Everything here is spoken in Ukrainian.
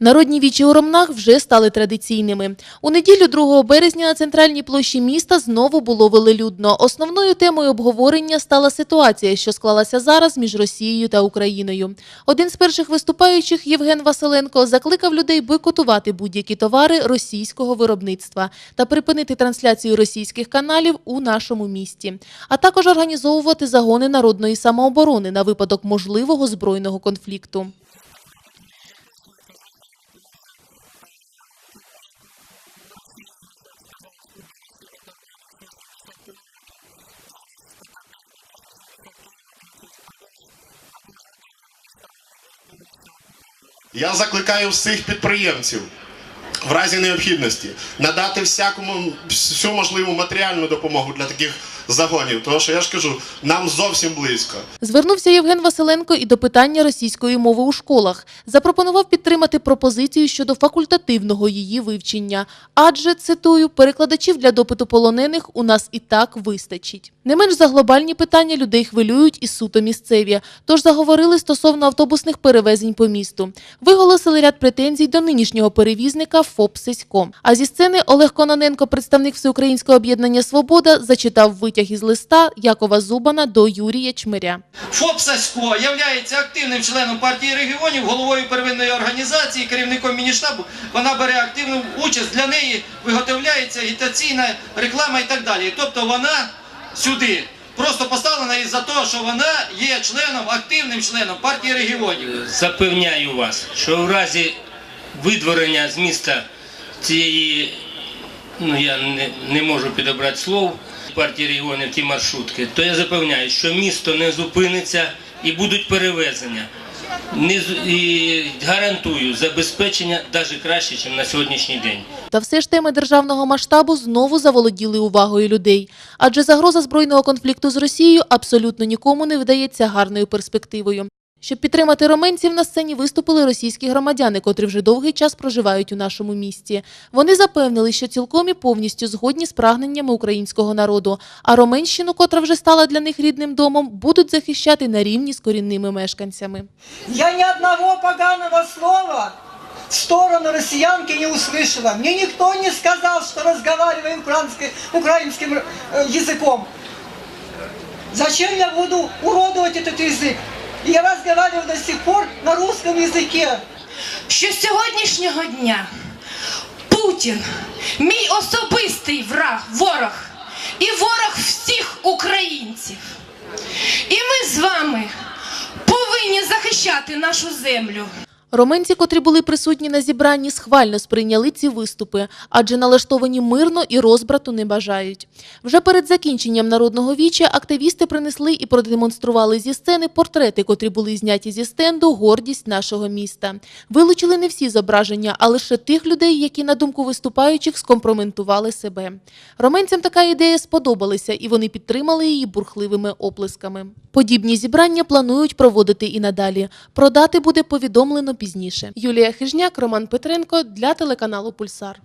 Народні вічі у Ромнах вже стали традиційними. У неділю 2 березня на центральній площі міста знову було велелюдно. Основною темою обговорення стала ситуація, що склалася зараз між Росією та Україною. Один з перших виступаючих, Євген Василенко, закликав людей бойкотувати будь-які товари російського виробництва та припинити трансляцію російських каналів у нашому місті, а також організовувати загони народної самооборони на випадок можливого збройного конфлікту. Я закликаю всіх підприємців в разі необхідності надати всякому всю можливу матеріальну допомогу для таких загонів. Тому що я ж кажу, нам зовсім близько. Звернувся Євген Василенко і до питання російської мови у школах. Запропонував підтримати пропозицію щодо факультативного її вивчення. Адже, цитую, перекладачів для допиту полонених у нас і так вистачить. Не менш за глобальні питання людей хвилюють і суто місцеві. Тож заговорили стосовно автобусних перевезень по місту. Виголосили ряд претензій до нинішнього перевізника ФОП «Сисько». А зі сцени Олег Кононенко, представник Всеукраїнського об'єднання Свобода, зачитав витяг із листа Якова Зубана до Юрія Чмиря. ФОП Сасько являється активним членом партії регіонів, головою первинної організації, керівником мініштабу. Вона бере активну участь. Для неї виготовляється агітаційна реклама і так далі. Тобто вона сюди просто поставлена із-за того, що вона є членом, активним членом партії регіонів. Запевняю вас, що в разі видворення з міста цієї, ну я не, не можу підібрати слов, партії регіонів ті маршрутки, то я запевняю, що місто не зупиниться і будуть перевезення. Не, і гарантую забезпечення навіть краще, ніж на сьогоднішній день. Та все ж теми державного масштабу знову заволоділи увагою людей. Адже загроза збройного конфлікту з Росією абсолютно нікому не видається гарною перспективою. Щоб підтримати роменців, на сцені виступили російські громадяни, котрі вже довгий час проживають у нашому місті. Вони запевнили, що цілком і повністю згодні з прагненнями українського народу, а Роменщину, котра вже стала для них рідним домом, будуть захищати на рівні з корінними мешканцями. Я ни одного поганого слова в сторону россиянки не услышала. Мне никто не сказал, что разговариваем украински- украинским э, языком. Зачем я буду уродовать этот язык? И Я разговариваю до сих пор на русском языке. що з сьогоднішнього дня Путін мій особистий враг, ворог і ворог всіх українців. І ми з вами повинні захищати нашу землю. Роменці, котрі були присутні на зібранні, схвально сприйняли ці виступи, адже налаштовані мирно і розбрату не бажають. Вже перед закінченням народного віча активісти принесли і продемонстрували зі сцени портрети, котрі були зняті зі стенду «Гордість нашого міста». Вилучили не всі зображення, а лише тих людей, які, на думку виступаючих, скомпроментували себе. Роменцям така ідея сподобалася, і вони підтримали її бурхливими оплесками. Подібні зібрання планують проводити і надалі. Про дати буде повідомлено пізніше. Юлія Хижняк, Роман Петренко для телеканалу Пульсар.